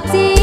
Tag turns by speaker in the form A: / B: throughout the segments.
A: ti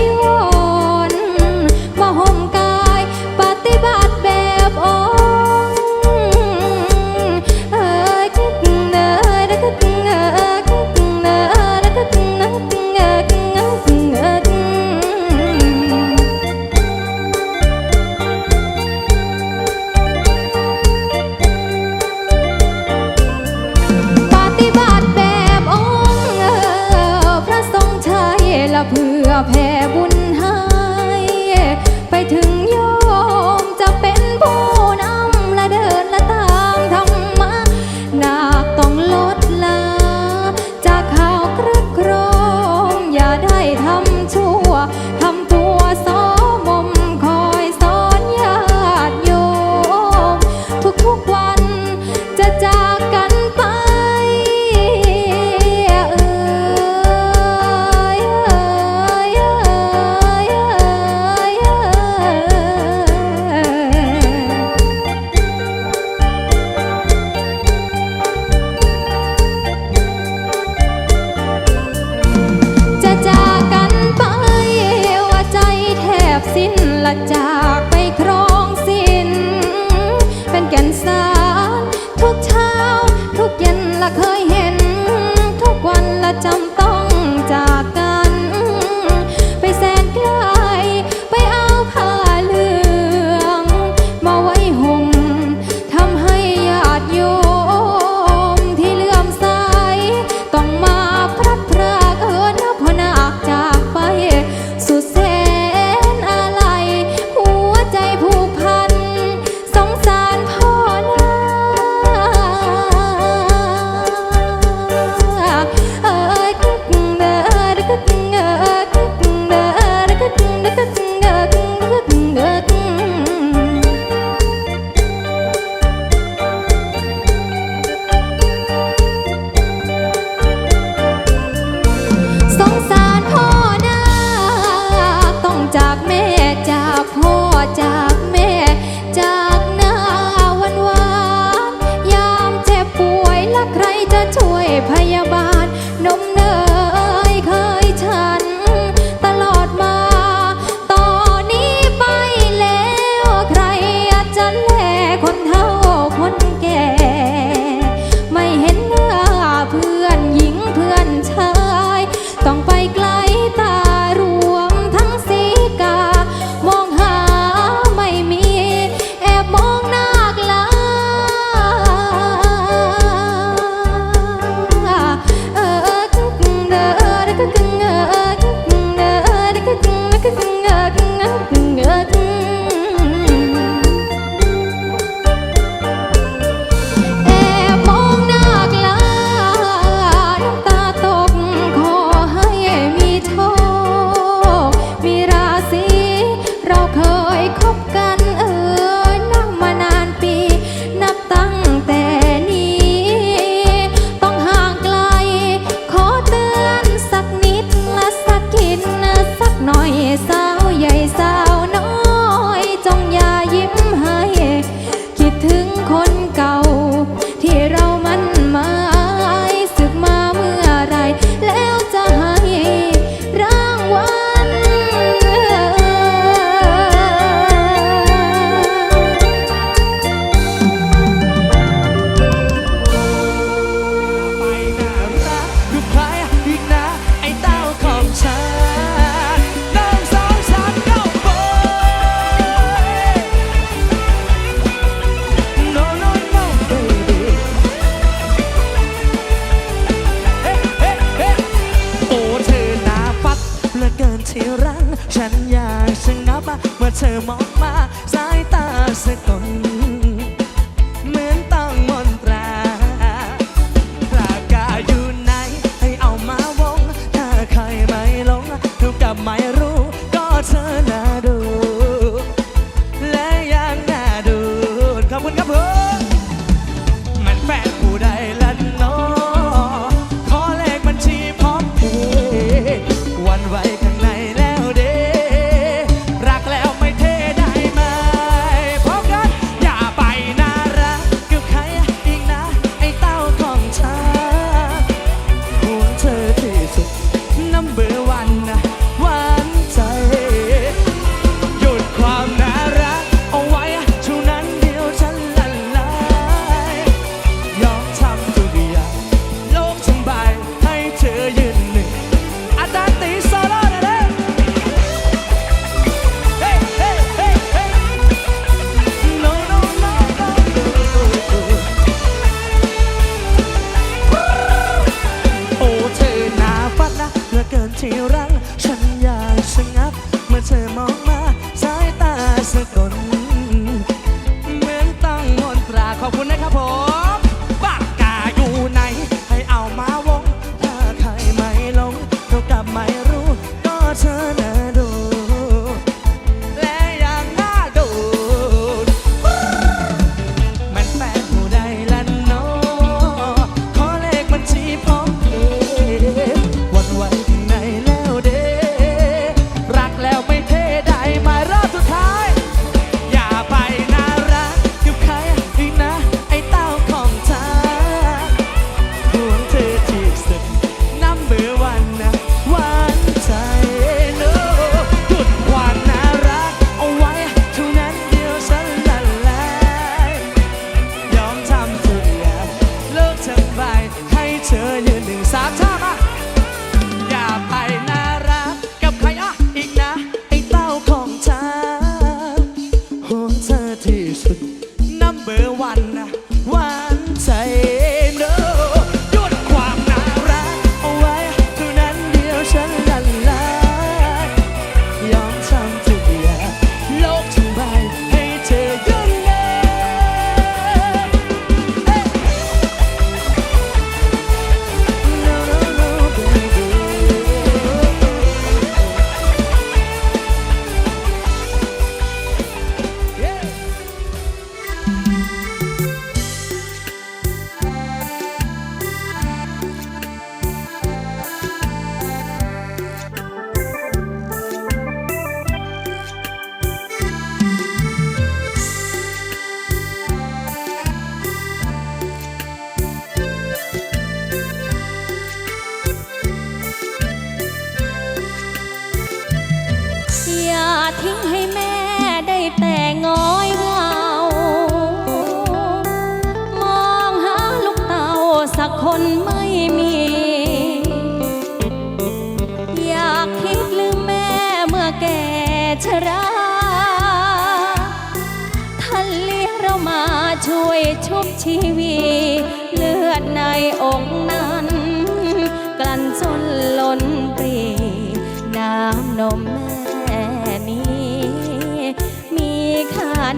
A: turning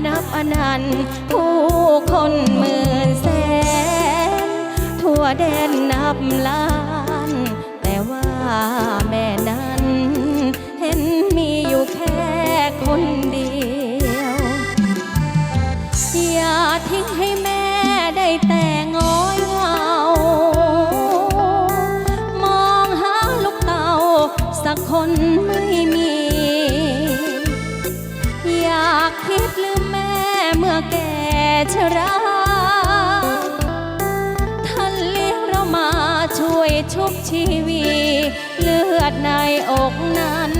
A: นับอนันต์ ผู้คนหมื่น
B: แสน ทั่วแดนนับล้าน ชรา ท่านเลี้ยงเรามาช่วยชุบชีวีเลือดในอกนั้น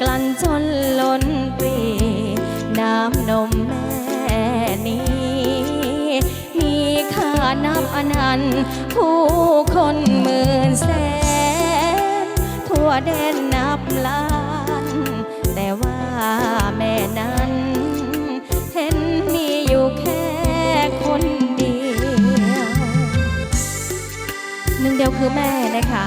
B: กลั่นจนล้นปีน้ำนมแม่นี้ มีค่านับอนันต์ผู้คนหมื่นแสน ทั่วแดนนับล้าน แต่ว่าแม่น้า ยวคือแม่นะคะ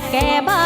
B: อบแก่บ้า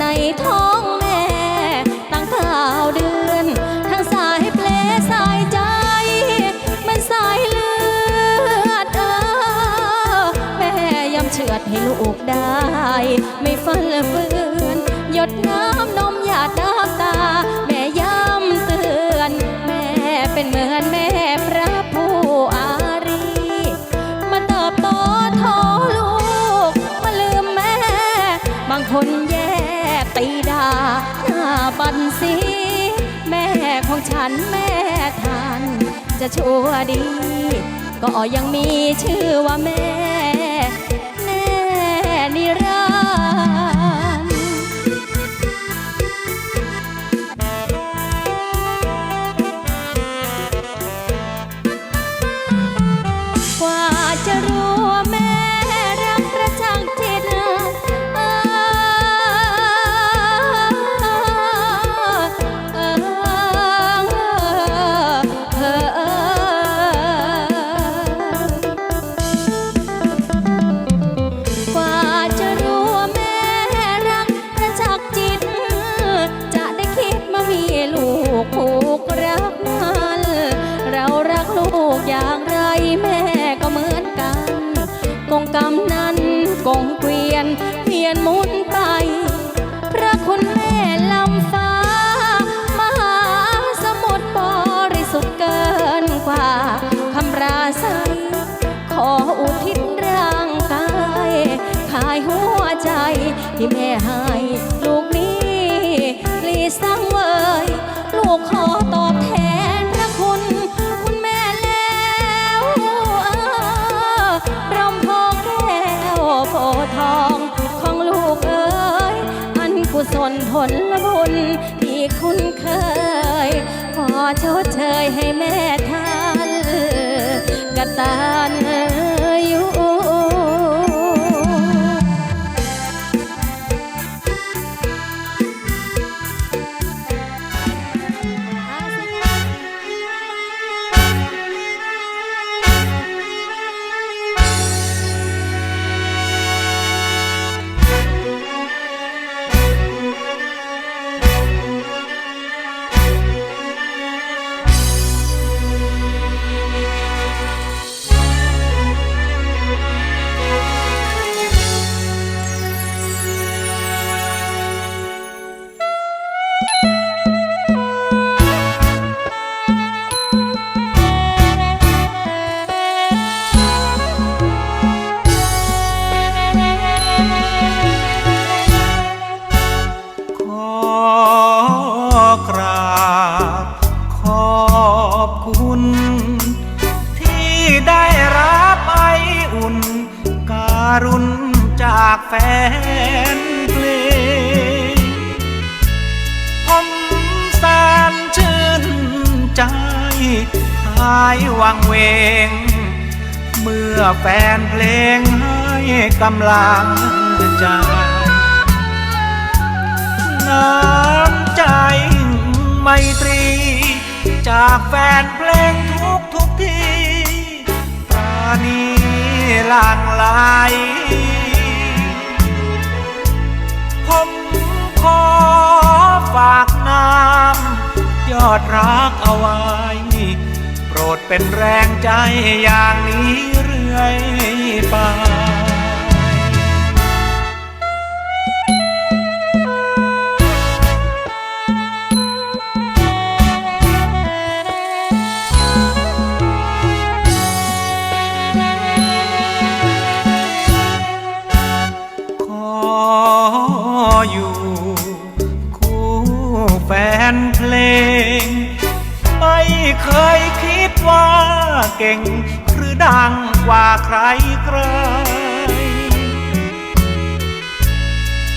B: ในท้องแม่ ตั้งเก้าเดือน ทั้งสายเปลสายใจ มันสายเลือดเออแม่ยำเฉือดให้ลูกได้ ไม่ฟันเฟือ นสิแม่ของฉันแม่ทัน จะชั่วดี ก็ยังมีชื่อว่าแม่ ขายหัวใจ ที่แม่ให้ลูกนี้ปลีสั่งเวยลูกขอตอบแทนพระคุณ คุณแม่แล้วเออรำพองแก้วโพทองของลูกเอ๋ยอันกุศลผลบุญที่คุณเคย ขอชดเชยให้แม่ท่านกตันา
C: ยวังเวง เมื่อแฟนเพลงให้กำลังใจน้ำใจไมตรี จากแฟนเพลงทุกทุกที่ปราณีหลางไหลผมขอฝากน้ำยอดรักเอาไว้ โปรดเป็นแรงใจอย่างนี้เรื่อยไป ว่าใครใคร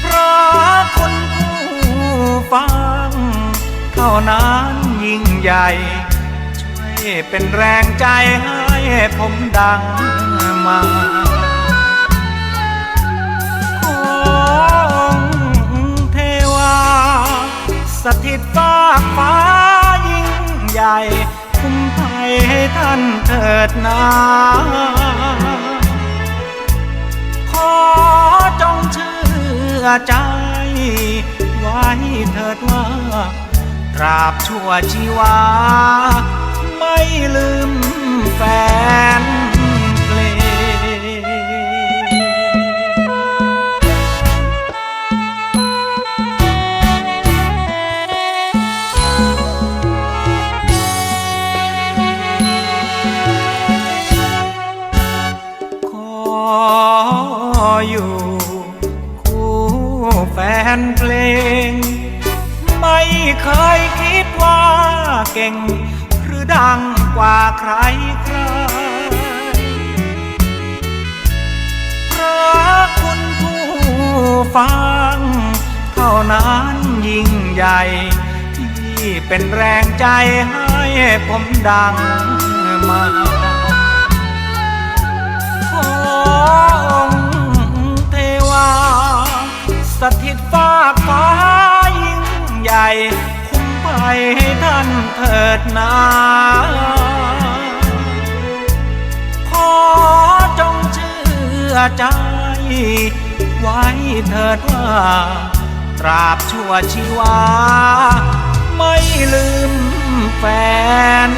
C: เพราะคนผู้ฟังเท่านั้นยิ่งใหญ่ ช่วยเป็นแรงใจให้ผมดังมาของเทวาสถิตฟ้ากฟ้ายิ่งใหญ่คุ้มภัย ให้ท่านเถิดนาขอจงเชื่อใจ ไว้เถิดว่า ตราบชั่วชีวา ไม่ลืมแฟน ใหญ่ ที่เป็นแรงใจให้ผมดังมาขอองค์เทวา สถิตฟ้าฟ้ายิ่งใหญ่ คุ้มภัยให้ท่านเถิดนาขอจงเชื่อใจไว้เถิดว่า ราบชั่วชีวา ไม่ลืมแฟน